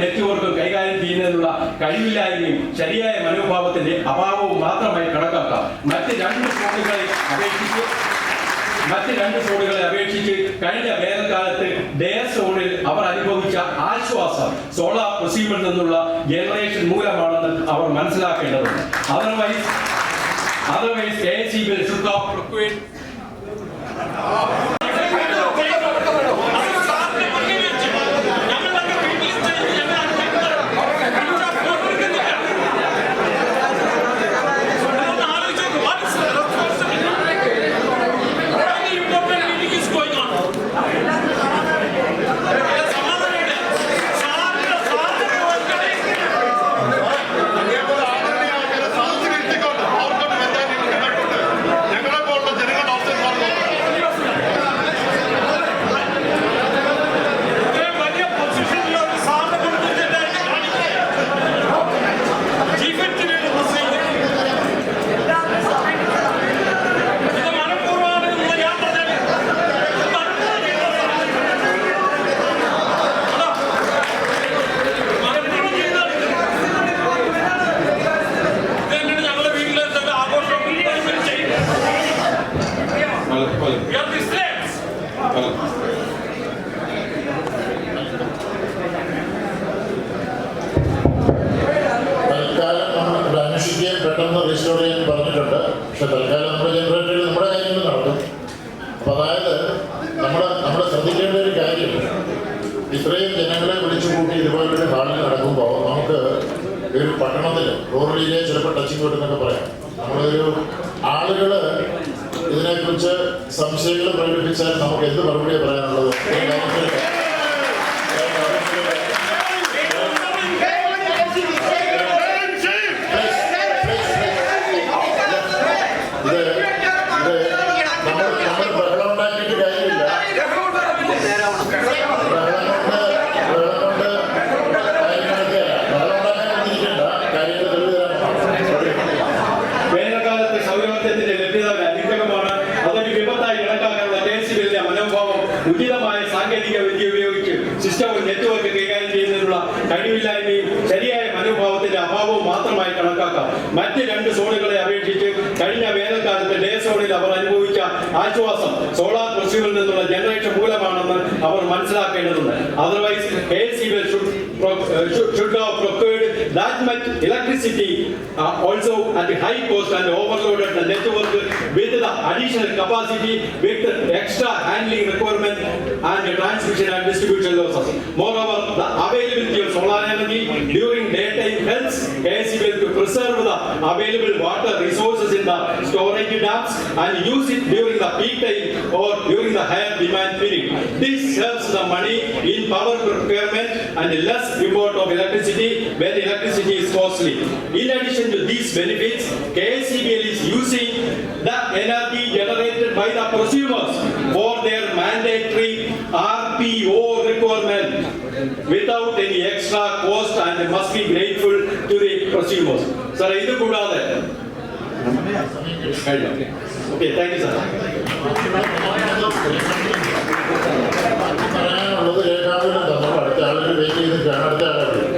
നെറ്റ്വർക്കും കൈകാര്യം ചെയ്യുന്നതിനുള്ള കഴിവില്ലായ്മയും ശരിയായ മനോഭാവത്തിന്റെ അഭാവവും മാത്രമായി കണക്കാക്കാം. മറ്റ് രണ്ട് ഫോണുകളെ അപേക്ഷിച്ച് മറ്റ് രണ്ട് സോണുകളെ അപേക്ഷിച്ച് കഴിഞ്ഞ വേനൽക്കാലത്ത് ഡേ സോണിൽ അവർ അനുഭവിച്ച ആശ്വാസം സോളാർ പ്രൊസീമിൽ നിന്നുള്ള ജനറേഷൻ മൂലമാണെന്ന് അവർ മനസ്സിലാക്കേണ്ടതുണ്ട്. Otherwise otherwise K C bill പെട്ടെന്ന് റീസ്റ്റോർ ചെയ്യാൻ പറഞ്ഞിട്ടുണ്ട്. തൽക്കാലം നമ്മുടെ ജനറേറ്ററിൽ നമ്മുടെ നടക്കും അപ്പോൾ അതായത് നമ്മൾ നമ്മൾ ശ്രദ്ധിക്കേണ്ട ഒരു കാര്യം ഇത്രയും ജനങ്ങളെ വിളിച്ചു കൂട്ടി ഇതുപോലൊരു ഹാളിൽ നടക്കുമ്പോൾ നമുക്ക് ഒരു പട്ടണത്തിൽ റൂറൽ ഏരിയ ചിലപ്പോൾ ടച്ചിങ് വിട്ടെന്നൊക്കെ പറയാം. നമ്മളൊരു ആളുകൾ ഇതിനെക്കുറിച്ച് സംശയങ്ങൾ പ്രകടിപ്പിച്ചാൽ നമുക്ക് എന്ത് മറുപടിയാണ് പറയാനുള്ളത്? ഉചിതമായ സാങ്കേതിക വിദ്യ ഉപയോഗിച്ച് സിസ്റ്റവും നെറ്റ്വർക്ക് കൈകാര്യം ചെയ്യുന്നതിനുള്ള കഴിവില്ലായ്മയും ശരിയായ മനോഭാവത്തിന്റെ അഭാവവും മാത്രമായി കണക്കാക്കാം. മറ്റ് രണ്ട് സോണുകളെ അപേക്ഷിച്ച് കഴിഞ്ഞ വേനൽക്കാലത്ത് ഡേ സോണിൽ അവർ അനുഭവിച്ച ആശ്വാസം സോളാർ മൂലമാണെന്ന് അവർ മനസ്സിലാക്കേണ്ടതുണ്ട് otherwise K S should should have procured that much electricity uh, also at high cost and overloaded the network with the additional capacity with extra handling requirement and transmission and distribution losses. Moreover, the availability of solar energy during daytime helps KSCBL to preserve the available water resources in the storage dams and use it during the peak time or during the higher demand period. This saves the money in power procurement and less import of electricity when electricity is costly. In addition to these benefits, KSCBL is using the energy generated by the prosumers for their mandatory RPO requirement without any extra cost and must be grateful to the prosumers. Sir, ഇത് കൂടാതെ Oke, thank you, sir. നമുക്ക് ഏതാണ്ട് നമ്മൾ അടുത്ത ആളുകൾ wait ചെയ്തിട്ടാണ് അടുത്ത ആളുകൾ